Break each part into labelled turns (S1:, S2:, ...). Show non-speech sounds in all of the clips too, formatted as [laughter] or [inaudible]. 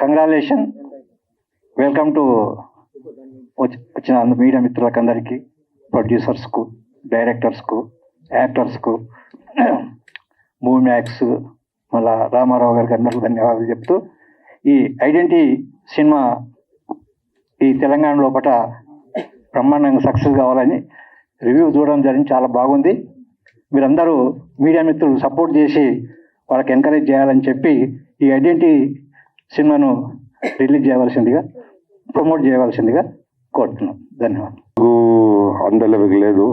S1: Congratulation welcome to వచ్చిన అంద- media మిత్రులకు అందరికీ ప్రొడ్యూసర్స్కు డైరెక్టర్స్కు యాక్టర్స్కు మూవీ మ్యాక్స్ మళ్ళా రామారావు గారికి అందరికీ ధన్యవాదాలు చెప్తూ ఈ ఐడెంటిటీ సినిమా ఈ తెలంగాణ లోపల బ్రహ్మాండంగా సక్సెస్ కావాలని రివ్యూ చూడడం జరిగింది. చాలా బాగుంది. మీరందరూ మీడియా మిత్రులు సపోర్ట్ చేసి వాళ్ళకి ఎంకరేజ్ చేయాలని చెప్పి ఈ ఐడెంటిటీ సినిమాను రిలీజ్ చేయవలసిందిగా ప్రమోట్ చేయవలసిందిగా కోరుతున్నాం. ధన్యవాదాలు.
S2: అంద లెవెకి ఆ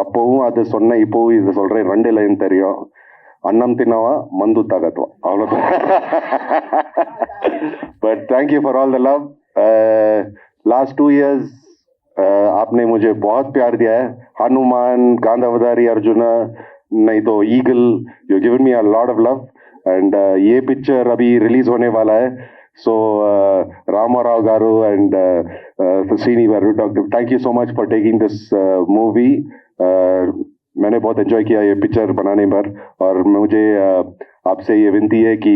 S2: అప్పవు అది సొన్న ఈ ఇప్పవు ఇది సొల్రే రెండేల తరియో అన్నం తిన్నావా? మందు తాగతో అవును. But thank you for all the love last two years आपने मुझे बहुत प्यार दिया है। हनुमान, गांधावधारी, अर्जुना, नहीं तो Eagle you given me a lot of love and ये पिक्चर अभी रिलीज़ होने वाला है। So Ramarao garu and Srini garu doctor thank you so much for taking this movie मैंने बहुत एंजॉय किया ये पिक्चर बनाने पर और मुझे आपसे ये विनती है कि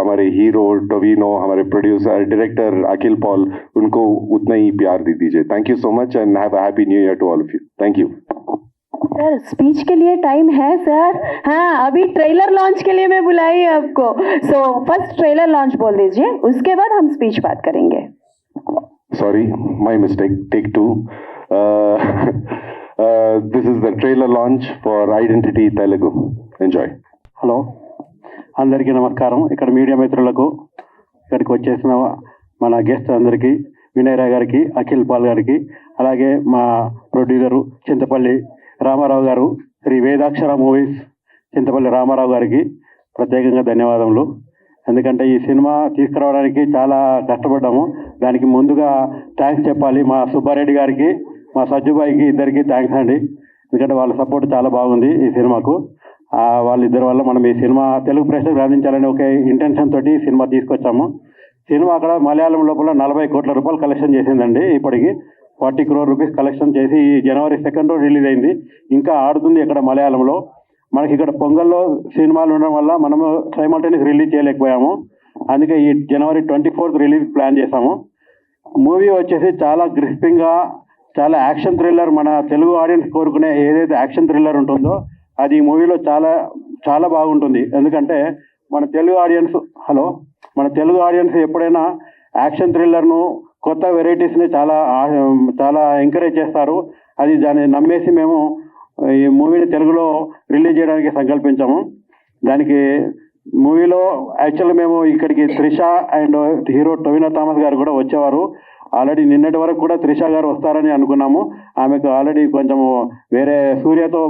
S2: हमारे हीरो टोविनो हमारे प्रोड्यूसर डायरेक्टर अखिल पॉल उनको उतना ही प्यार दे दीजिए। Thank you so much and have a happy new year to all of you thank you
S3: sir speech के लिए टाइम है सर हाँ अभी ट्रेलर लॉन्च के लिए मैं बुलाई आपको. सो फ़र्स्ट ट्रेलर लॉन्च बोल दीजिए उसके बाद हम स्पीच बात करेंगे.
S2: Sorry my mistake uh, [laughs] uh, this is the trailer launch for identity telugu. Enjoy.
S1: Hello అందరికీ నమస్కారం. ఇక్కడ మీడియా మిత్రులకు ఇక్కడికి వచ్చేసిన మన గెస్ట్ అందరికీ వినయరావు గారికి అఖిల్ పాల్ గారికి అలాగే మా ప్రొడ్యూసరు చింతపల్లి రామారావు గారు శ్రీ వేదాక్షర మూవీస్ చింతపల్లి రామారావు గారికి ప్రత్యేకంగా ధన్యవాదములు. ఎందుకంటే ఈ సినిమా తీసుకురావడానికి చాలా కష్టపడ్డాము. దానికి ముందుగా థ్యాంక్స్ చెప్పాలి. మా సుబ్బారెడ్డి గారికి మా సజ్జుబాయికి ఇద్దరికి థ్యాంక్స్ అండి. ఎందుకంటే వాళ్ళ సపోర్ట్ చాలా బాగుంది ఈ సినిమాకు. వాళ్ళిద్దరి వల్ల మనం ఈ సినిమా తెలుగు ప్రేక్షకులు అందించాలని ఒక ఇంటెన్షన్ తోటి సినిమా తీసుకొచ్చాము. సినిమా అక్కడ మలయాళం లోపల నలభై కోట్ల రూపాయలు కలెక్షన్ చేసిందండి ఇప్పటికి. ఫార్టీ క్రోర్ రూపీస్ కలెక్షన్ చేసి ఈ జనవరి సెకండ్ రిలీజ్ అయింది. ఇంకా ఆడుతుంది ఇక్కడ మలయాళంలో. మనకి ఇక్కడ పొంగల్లో సినిమాలు ఉండడం వల్ల మనము సైమల్టేనియస్ రిలీజ్ చేయలేకపోయాము. అందుకే ఈ జనవరి ట్వంటీ ఫోర్త్ రిలీజ్ ప్లాన్ చేశాము. మూవీ వచ్చేసి చాలా గ్రిస్పింగ్గా చాలా యాక్షన్ థ్రిల్లర్ మన తెలుగు ఆడియన్స్ కోరుకునే ఏదైతే యాక్షన్ థ్రిల్లర్ ఉంటుందో అది ఈ మూవీలో చాలా చాలా బాగుంటుంది. ఎందుకంటే మన తెలుగు ఆడియన్స్ హలో మన తెలుగు ఆడియన్స్ ఎప్పుడైనా యాక్షన్ థ్రిల్లర్ను కొత్త వెరైటీస్ని చాలా చాలా ఎంకరేజ్ చేస్తారు. అది దాన్ని నమ్మేసి మేము ఈ మూవీని తెలుగులో రిలీజ్ చేయడానికి సంకల్పించాము. దానికి మూవీలో యాక్చువల్గా మేము ఇక్కడికి Trisha and hero Tovino Thomas garu కూడా వచ్చేవారు. ఆల్రెడీ నిన్నటి వరకు కూడా త్రిష గారు వస్తారని అనుకున్నాము. ఆమెకు ఆల్రెడీ కొంచెము వేరే సూర్యతో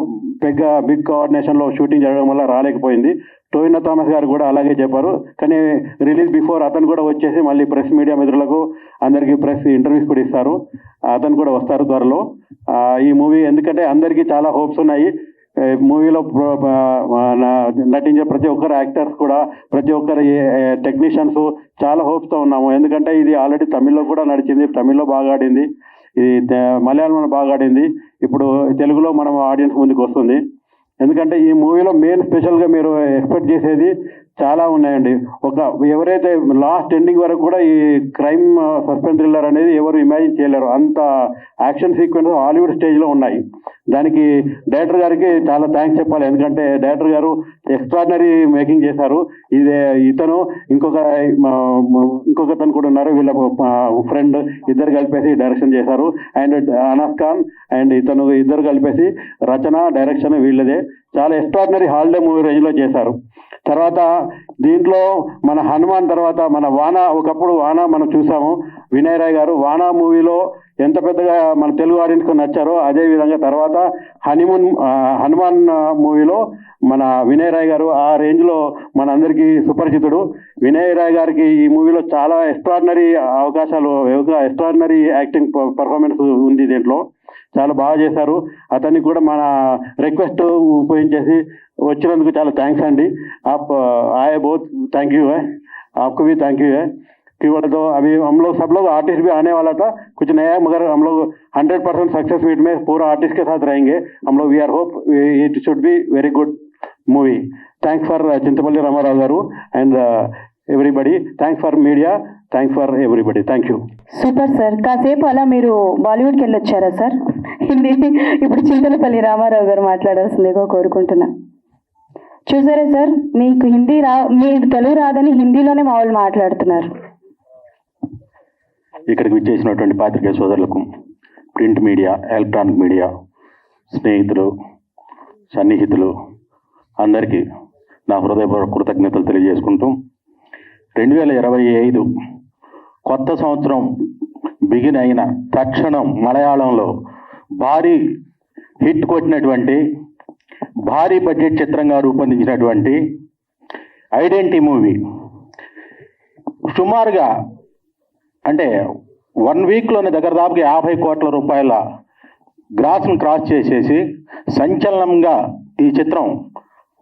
S1: పెద్ద బిగ్ కోఆర్డినేషన్లో షూటింగ్ జరగడం వల్ల రాలేకపోయింది. టోయిన థామస్ గారు కూడా అలాగే చెప్పారు. కానీ రిలీజ్ బిఫోర్ అతను కూడా వచ్చేసి మళ్ళీ ప్రెస్ మీడియా మిత్రులకు అందరికీ ప్రెస్ ఇంటర్వ్యూస్ కూడా ఇస్తారు. అతను కూడా వస్తారు త్వరలో. ఈ మూవీ ఎందుకంటే అందరికీ చాలా హోప్స్ ఉన్నాయి. మూవీలో నటించే ప్రతి ఒక్కరు యాక్టర్స్ కూడా ప్రతి ఒక్కరు టెక్నీషియన్స్ చాలా హోప్స్తో ఉన్నాము. ఎందుకంటే ఇది ఆల్రెడీ తమిళ్ళో కూడా నడిచింది తమిళ్ళో బాగా ఆడింది. ఇది మలయాళంలో బాగా ఆడింది. ఇప్పుడు తెలుగులో మనం ఆడియన్స్ ముందుకు వస్తుంది. ఎందుకంటే ఈ మూవీలో మెయిన్ స్పెషల్గా మీరు ఎక్స్పెక్ట్ చేసేది చాలా ఉన్నాయండి. ఒక ఎవరైతే లాస్ట్ ఎండింగ్ వరకు కూడా ఈ క్రైమ్ సస్పెన్స్ థ్రిల్లర్ అనేది ఎవరు ఇమాజిన్ చేయలేరు. అంత యాక్షన్ సీక్వెన్స్ హాలీవుడ్ స్టేజ్లో ఉన్నాయి. దానికి డైరెక్టర్ గారికి చాలా థ్యాంక్స్ చెప్పాలి. ఎందుకంటే డైరెక్టర్ గారు ఎక్స్ట్రాడినరీ మేకింగ్ చేశారు. ఇదే ఇతను ఇంకొక ఇంకొక తను కూడా ఉన్నారు. వీళ్ళ ఫ్రెండ్ ఇద్దరు కలిపేసి డైరెక్షన్ చేశారు. అండ్ అనాస్ ఖాన్ అండ్ ఇతను ఇద్దరు కలిపేసి రచన డైరెక్షన్ వీళ్ళదే. చాలా ఎక్స్ట్రాడినరీ హాలిడే మూవీ రేంజ్లో చేశారు. తర్వాత దీంట్లో మన హనుమాన్ తర్వాత మన వాన ఒకప్పుడు వాన మనం చూసాము. వినయ్ రాయ్ గారు వానా మూవీలో ఎంత పెద్దగా మన తెలుగు ఆడియన్స్కి నచ్చారో అదే విధంగా తర్వాత హనీమూన్ ఆ, హనుమాన్ ఆ, మూవీలో మన వినయ్ రాయ్ గారు ఆ రేంజ్లో మన అందరికీ సుపరిచితుడు వినయ్ రాయ్ గారికి ఈ మూవీలో చాలా ఎక్స్ట్రాడినరీ అవకాశాలు ఎక్స్ట్రాడినరీ యాక్టింగ్ పర్ఫార్మెన్స్ ఉంది దీంట్లో చాలా బాగా చేశారు అతనికి కూడా మన రిక్వెస్ట్ ఉపయోగించేసి వచ్చినందుకు చాలా థ్యాంక్స్ అండి आप आए बहुत थैंक यू है आपको भी थैंक यू है कि बोले तो अभी हम लोग सब लोग आर्टिस्ट भी आने वाला था कुछ नया है मगर हम लोग हंड्रेड परसेंट सक्सेस मीट में पूरा आर्टिस्ट के साथ रहेंगे हम लोग we are hope it should be very good movie
S4: thanks for Chintapalli Ramarao garu and everybody thanks for media thanks for everybody thank you
S3: super sir కాసేపు అలా మీరు బాలీవుడ్కి వెళ్ళొచ్చారా సార్ హిందీ ఇప్పుడు చింతలపల్లి రామారావు గారు మాట్లాడాల్సిందిగా కోరుకుంటున్నా చూసారా సార్ మీకు హిందీ రా మీరు తెలుగు రాదని హిందీలోనే మా వాళ్ళు మాట్లాడుతున్నారు
S4: ఇక్కడికి విచ్చేసినటువంటి పాత్రికేయ సోదరులకు ప్రింట్ మీడియా ఎలక్ట్రానిక్ మీడియా స్నేహితులు సన్నిహితులు అందరికీ నా హృదయపూర్వక కృతజ్ఞతలు తెలియజేసుకుంటూ రెండు వేల ఇరవై ఐదు కొత్త సంవత్సరం బిగిన్ అయిన తక్షణం మలయాళంలో భారీ హిట్ కొట్టినటువంటి భారీ బడ్జెట్ చిత్రంగా రూపొందించినటువంటి ఐడెంటిటీ మూవీ. సుమారుగా అంటే వన్ వీక్లోనే దగ్గర దాపుగా యాభై కోట్ల రూపాయల గ్రాస్ను క్రాస్ చేసేసి సంచలనంగా ఈ చిత్రం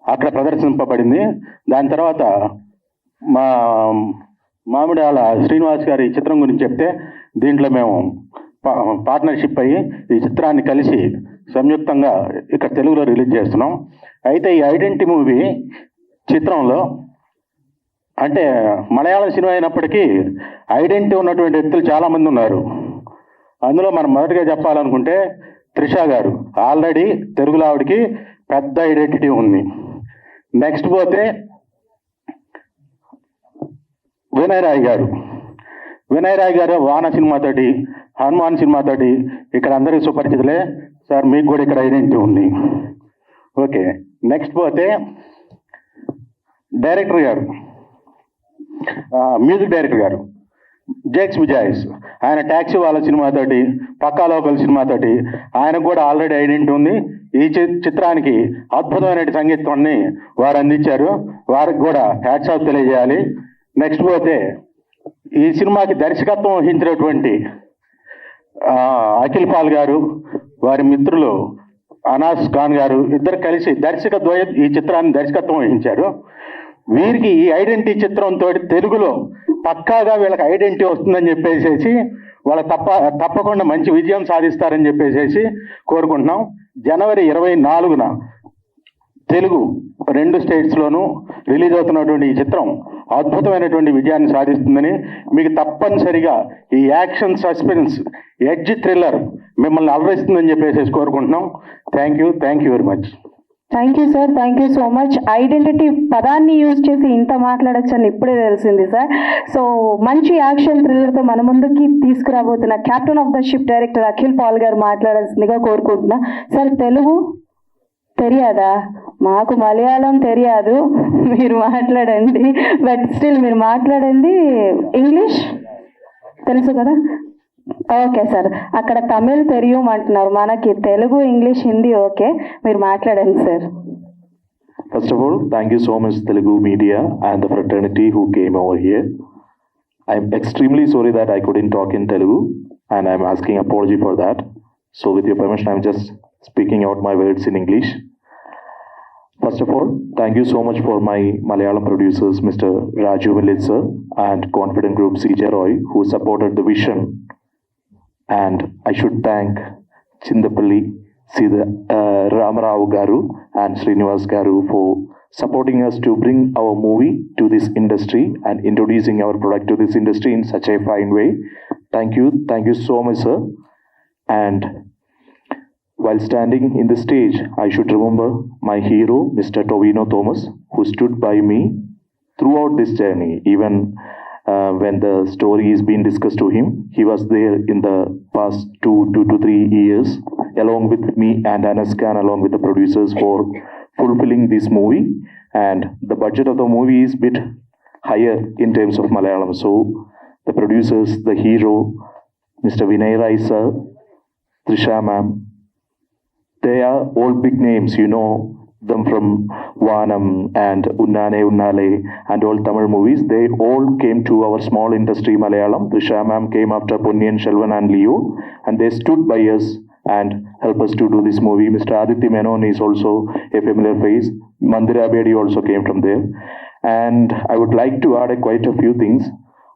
S4: అక్కడ ప్రదర్శింపబడింది. దాని తర్వాత మా మామిడాల శ్రీనివాస్ గారి ఈ చిత్రం గురించి చెప్తే దీంట్లో మేము పార్ట్నర్షిప్ అయ్యి ఈ చిత్రాన్ని కలిసి సంయుక్తంగా ఇక్కడ తెలుగులో రిలీజ్ చేస్తున్నాం. అయితే ఈ ఐడెంటిటీ మూవీ చిత్రంలో అంటే మలయాళం సినిమా అయినప్పటికీ ఐడెంటిటీ ఉన్నటువంటి వ్యక్తులు చాలామంది ఉన్నారు. అందులో మనం మొదటిగా చెప్పాలనుకుంటే త్రిష గారు. ఆల్రెడీ తెలుగులో ఆవిడకి పెద్ద ఐడెంటిటీ ఉంది. నెక్స్ట్ పోతే వినయ్ రాయ్ గారు. వినయ్ రాయ్ గారు వాన సినిమాతోటి హనుమాన్ సినిమాతోటి ఇక్కడ అందరికీ సుపరిచితులే. సార్ మీకు కూడా ఇక్కడ ఐడెంటిటీ ఉంది. ఓకే నెక్స్ట్ పోతే director garu. Music director garu. Jakes Bejoy ఆయన ట్యాక్సీ వాళ్ళ సినిమాతోటి పక్కా లోకల్ సినిమాతోటి ఆయనకు కూడా ఆల్రెడీ ఐడెంటిటీ ఉంది. ఈ చి- చిత్రానికి అద్భుతమైన సంగీతాన్ని వారు అందించారు. వారికి కూడా హ్యాట్స్ ఆఫ్ తెలియజేయాలి. నెక్స్ట్ పోతే ఈ సినిమాకి దర్శకత్వం వహించినటువంటి అఖిల్ పాల్ గారు వారి మిత్రులు అనాస్ ఖాన్ గారు ఇద్దరు కలిసి దర్శక ద్వయ ఈ చిత్రాన్ని దర్శకత్వం వహించారు. వీరికి ఈ ఐడెంటిటీ చిత్రంతో తెలుగులో పక్కాగా వీళ్ళకి ఐడెంటిటీ వస్తుందని చెప్పేసేసి వాళ్ళ తప్ప తప్పకుండా మంచి విజయం సాధిస్తారని చెప్పేసేసి కోరుకుంటున్నాం. జనవరి ఇరవై నాలుగున తెలుగు రెండు స్టేట్స్లోనూ రిలీజ్ అవుతున్నటువంటి ఈ చిత్రం అద్భుతమైనటువంటి విజయాన్ని సాధిస్తుందని మీకు తప్పనిసరిగా ఈ యాక్షన్ సస్పెన్స్ ఎడ్జ్ థ్రిల్లర్ మిమ్మల్ని అలరిస్తుందని చెప్పేసి కోరుకుంటున్నాం. Thank you thank you very much.
S3: Thank you sir thank you so much identity పదాన్ని యూజ్ చేసి ఇంత మాట్లాడొచ్చని ఇప్పుడే తెలిసింది సార్ సో మంచి యాక్షన్ థ్రిల్లర్తో మన ముందుకి తీసుకురాబోతున్న captain of the ship director Akhil Paul garu మాట్లాడాల్సిందిగా కోరుకుంటున్నా. సార్ తెలుగు తెలియదా? మాకు మలయాళం తెలియదు. మీరు మాట్లాడండి. బట్ స్టిల్ మీరు మాట్లాడండి. ఇంగ్లీష్ తెలుసు కదా? ఓకే సార్ అక్కడ తమిళ్ తెలియం అంటున్నారు మనకి తెలుగు ఇంగ్లీష్ హిందీ ఓకే మీరు మాట్లాడండి sir
S5: First of all, thank you so much, Telugu media and the fraternity who came over here. I'm extremely sorry that I couldn't talk in Telugu, and I'm asking apology for that. So, with your permission, I'm just speaking out my words in English. First of all, thank you so much for my Malayalam producers, Mr. Raju Millit sir and Confident Group CJ Roy, who supported the vision and I should thank Chindapalli, Sida, uh, Ramarao Garu and Srinivas Garu for supporting us to bring our movie to this industry and introducing our product to this industry in such a fine way. Thank you, thank you so much, sir. And while standing in the stage, I should remember my hero, Mr. Tovino Thomas, who stood by me throughout this journey, even uh, when the story is being discussed to him. He was there in the past two, two to three years, along with me and Anas Khan, along with the producers, for fulfilling this movie. And the budget of the movie is bit higher in terms of Malayalam. So the producers, the hero, Mr. Vinay Rai sir, Trisha ma'am, they are all big names, you know them from Vanam and Unnane Unnale and all Tamil movies. They all came to our small industry Malayalam. Trisha ma'am came after Ponniyin Shelvan and Leo and they stood by us and helped us to do this movie. Mr. Aditya Menon is also a familiar face. Mandira Bedi also came from there. And I would like to add a quite a few things.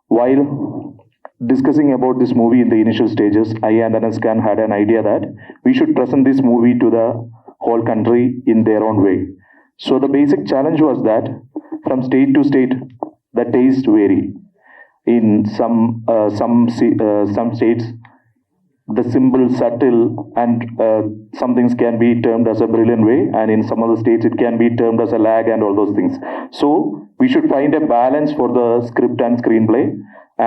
S5: While discussing about this movie in the initial stages, I and Anas had an idea that we should present this movie to the whole country in their own way. So the basic challenge was that from state to state, the taste vary. In some uh, some uh, some states, the symbol subtle and uh, some things can be termed as a brilliant way and in some other states it can be termed as a lag and all those things so we should find a balance for the script and screenplay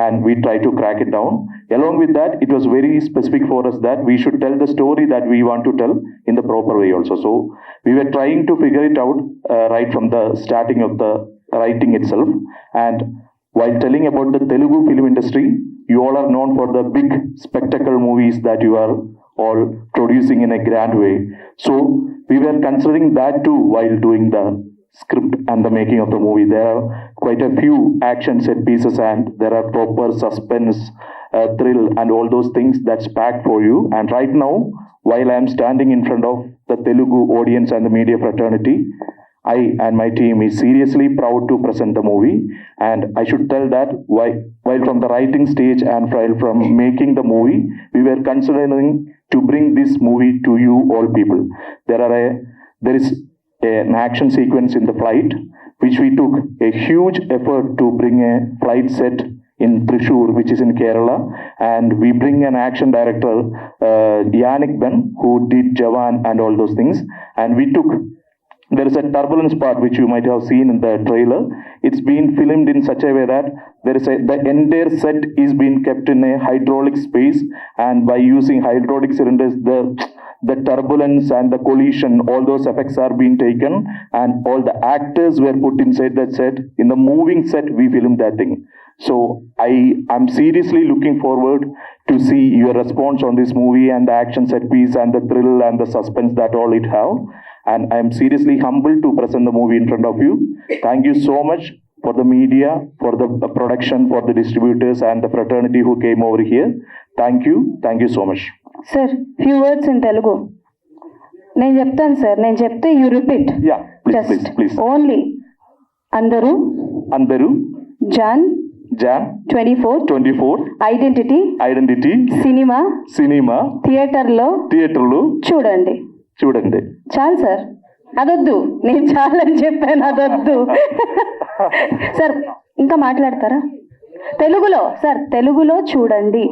S5: and we try to crack it down. Along with that it was very specific for us that we should tell the story that we want to tell in the proper way also. So we were trying to figure it out uh, right from the starting of the writing itself. And while telling about the Telugu film industry, you all are known for the big spectacle movies that you are all producing in a grand way. So we were considering that too while doing the script and the making of the movie. There are quite a few action set pieces and there are proper suspense, uh, thrill, and all those things that's packed for you. And right now, while I am standing in front of the Telugu audience and the media fraternity, I and my team is seriously proud to present the movie. And I should tell that while, while from the writing stage and while from making the movie, we were considering to bring this movie to you all people. There are a there is an action sequence in the flight, which we took a huge effort to bring a flight set in Trishur, which is in Kerala, and we bring an action director, uh, Yannick Ben, who did Jawan and all those things, and we took there is a turbulence part which you might have seen in the trailer. It's been filmed in such a way that there is a the entire set is being kept in a hydraulic space, and by using hydraulic cylinders, the the turbulence and the collision, all those effects are being taken, and all the actors were put inside that set. In the moving set, we filmed that thing. So I am seriously looking forward to see your response on this movie and the action set piece and the thrill and the suspense that all it have. And I'm seriously humble to present the movie in front of you thank you so much for the media for the production for the distributors and the fraternity who came over here thank you thank you so much
S3: sir few words in Telugu నేను చెప్తాను sir నేను చెప్తే you repeat
S5: yeah please
S3: only అందరు
S5: అందరు
S3: Jan
S5: Jan
S3: twenty four
S5: twenty
S3: four
S5: identity
S3: identity
S5: cinema cinema
S3: థియేటర్లో
S5: థియేటర్లు
S3: చూడండి.
S5: చూడండి.
S3: చాలు సార్. అదొద్దు. నేను చాలని చెప్పాను అదొద్దు. సార్ ఇంకా మాట్లాడతారా? తెలుగులో సార్ తెలుగులో చూడండి.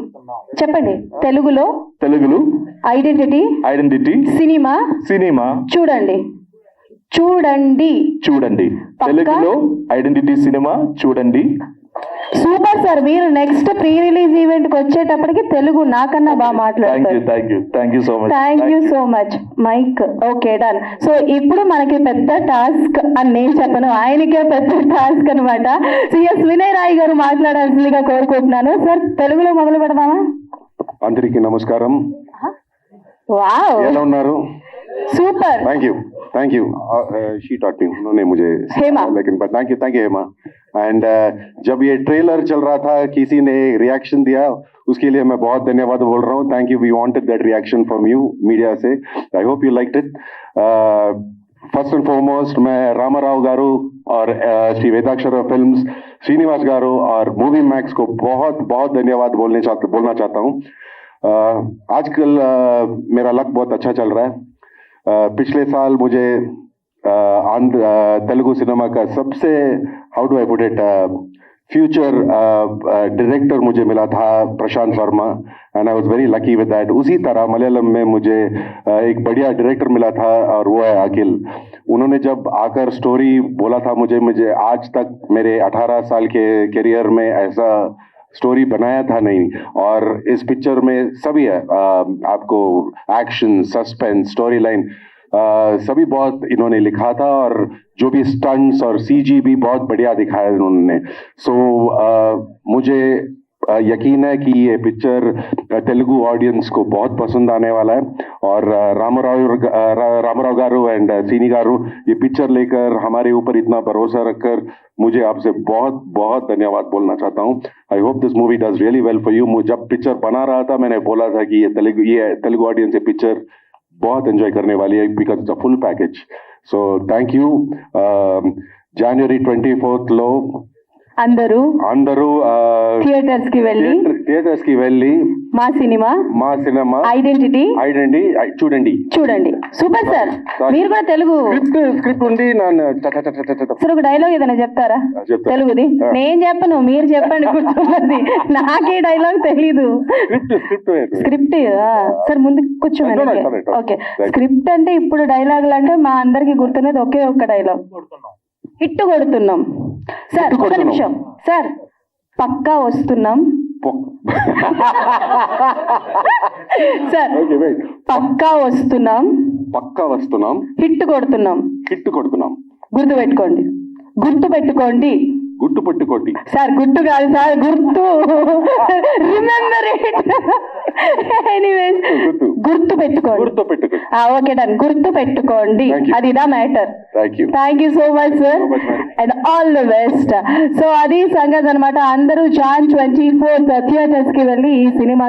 S3: చెప్పండి. తెలుగులో
S5: తెలుగులో
S3: ఐడెంటిటీ
S5: ఐడెంటిటీ
S3: సినిమా
S5: సినిమా
S3: చూడండి. చూడండి.
S5: చూడండి? తెలుగులో ఐడెంటిటీ సినిమా చూడండి.
S3: సూపర్ సార్ మీరు నెక్స్ట్ ప్రీ రిలీజ్ ఈవెంట్కి వచ్చేటప్పటికి తెలుగు నాకన్నా బాగా మాట్లాడతారు.
S5: Thank you so much
S3: thank you so much mike okay done so ఇప్పుడు మనకి పెద్ద టాస్క్ అని నేను చెప్పను ఆయనకే పెద్ద టాస్క్ అనమాట సిఎస్ వినయ్ రాయ్ గారు మాట్లాడాల్సిందిగా కోరుకుంటున్నాను. సార్ తెలుగులో మొదలు పెడదామా?
S2: అందరికీ నమస్కారం.
S3: వావ్
S2: ఎలా ఉన్నారు?
S3: Super
S2: thank you thank you she taught me उन्होंने मुझे
S3: हेमा।
S2: लेकिन पर thank you thank you Hema and जब ये ट्रेलर चल रहा था किसी ने रिएक्शन दिया उसके लिए मैं बहुत धन्यवाद बोल रहा हूँ thank you we wanted that reaction from you media से I hope you liked it first and foremost मैं रामाराव गारू और uh, श्री वेदाक्षर फिल्म्स श्रीनिवास गारू और मूवी मैक्स को बहुत बहुत धन्यवाद बोलने चाहता बोलना चाहता हूँ uh, आजकल uh, मेरा लक बहुत अच्छा चल रहा है uh, पिछले साल मुझे आंध्र तेलुगु सिनेमा का सबसे how do I put it future director मुझे मिला था Prashanth Varma and I was very lucky with that उसी तरह मलयालम में मुझे uh, एक बढ़िया डायरेक्टर मिला था और वो है अखिल। उन्होंने जब आकर स्टोरी बोला था मुझे मुझे आज तक मेरे 18 साल के करियर में ऐसा स्टोरी बनाया था नहीं। और इस पिक्चर में सभी है आपको एक्शन सस्पेंस स्टोरी लाइन सभी बहुत इन्होंने लिखा था और जो भी स्टंट्स और सीजी भी बहुत बढ़िया दिखाया इन्होंने। सो so, मुझे यकीन है कि ये पिक्चर तेलुगु ऑडियंस को बहुत पसंद आने वाला है। और रामराव रामराव गारू एंड सीनी गारू, ये पिक्चर लेकर हमारे ऊपर इतना भरोसा रखकर मुझे आपसे बहुत बहुत धन्यवाद बोलना चाहता हूँ। I hope this movie does really well for you जब पिक्चर बना रहा था, मैंने बोला था कि ये तेलुगु ये तेलुगु ऑडियंस ये पिक्चर बहुत एंजॉय करने वाली है because it's a full package so thank you January twenty fourth
S3: लो
S2: అందరూ
S3: అందరూ థియేటర్స్కి వెళ్ళి
S2: థియేటర్స్కి వెళ్ళి
S3: మా సినిమా
S2: మా సినిమా
S3: ఐడెంటిటీ
S2: ఐడెంటి చూడండి.
S3: చూడండి. Super sir. మీరు కూడా తెలుగు
S2: స్క్రిప్ట్ స్క్రిప్ట్ ఉంది
S3: సార్ ఒక డైలాగ్ ఏదైనా చెప్తారా. తెలుగుది. నేను చెప్పను మీరు చెప్పండి గుర్తున్నది నాకే డైలాగ్ తెలీదు.
S2: స్క్రిప్ట్
S3: సార్ ముందు కూర్చోండి. ఓకే. స్క్రిప్ట్ అంటే ఇప్పుడు డైలాగులు అంటే మా అందరికి గుర్తున్నది ఒకే ఒక్క డైలాగ్ హిట్ కొడుతున్నాం. సార్ ఒక. నిమిషం. సార్ పక్కా వస్తున్నాం. సార్ పక్కా వస్తున్నాం.
S2: పక్కా వస్తున్నాం.
S3: హిట్ కొడుతున్నాం.
S2: హిట్ కొడుతున్నాం.
S3: గుర్తు పెట్టుకోండి గుర్తు పెట్టుకోండి
S2: గుట్టు పట్టుకోటి
S3: సార్ గుర్తు కాదు సార్ గుర్తు. రిమెంబర్ ఇట్ ఎనీవేస్
S2: గుర్తు.
S3: గుర్తు. పెట్టుకోండి.
S2: గుర్తు పెట్టుకోటి
S3: ఓకే డన్. గుర్తు పెట్టుకోండి. అది ఇదా matter. Thank you
S2: so much sir.
S3: And all the best so అది సంగతి అనమాట అందరూ జాన్ ట్వంటీ ఫోర్త్ థియేటర్స్కి వెళ్ళి ఈ సినిమా